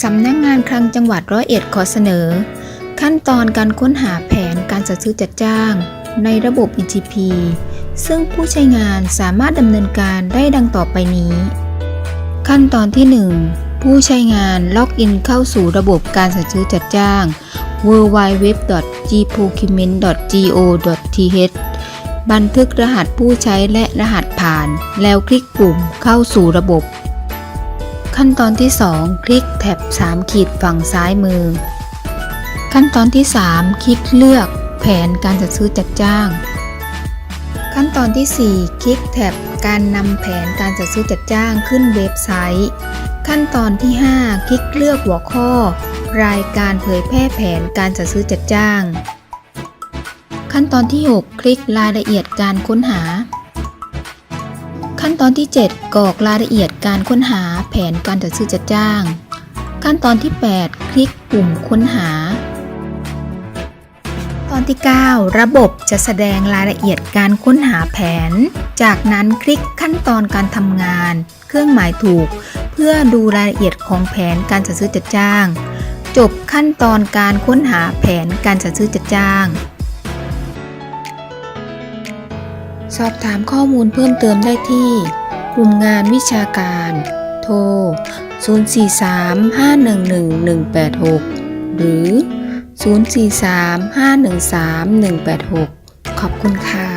สำนักงานคลังจังหวัดร้อยเอ็ดขอเสนอ ขั้นตอนการค้นหาแผนการจัดซื้อจัดจ้าง ในระบบ EGP ซึ่งผู้ใช้งานสามารถดำเนินการได้ดังต่อไปนี้ ขั้นตอนที่ 1 ผู้ใช้งานล็อกอินเข้าสู่ระบบการจัดซื้อจัดจ้าง www.gprocurement.go.th บันทึกรหัสผู้ใช้และรหัสผ่าน แล้วคลิกปุ่มเข้าสู่ระบบ ขั้นตอนที่ 2 คลิกแท็บ 3 ขีดฝั่งซ้ายมือ ขั้นตอนที่ 3 คลิกเลือกแผนการจัดซื้อจัดจ้าง ขั้นตอนที่ 4 คลิกแท็บการนำแผนการจัดซื้อจัดจ้างขึ้นเว็บไซต์ ขั้นตอนที่ 5 คลิกเลือกหัวข้อ รายการเผยแพร่แผนการจัดซื้อจัดจ้าง ขั้นตอนที่ 6 คลิกรายละเอียดการค้นหา ขั้นตอนที่ 7กรอกรายละเอียดการค้นหาแผนการจัดซื้อจัดจ้าง ขั้นตอนที่ 8 คลิกปุ่มค้นหา ตอนที่ 9 ระบบจะแสดงรายละเอียดการค้นหาแผน จากนั้นคลิกขั้นตอนการทำงาน เครื่องหมายถูก เพื่อดูรายละเอียดของแผนการจัดซื้อจัดจ้าง จบขั้นตอนการค้นหาแผนการจัดซื้อจัดจ้าง สอบถามข้อมูลเพิ่มเติมได้ที่ กลุ่มงานวิชาการ โทร 043-511-186 หรือ 043-513-186 ขอบคุณค่ะ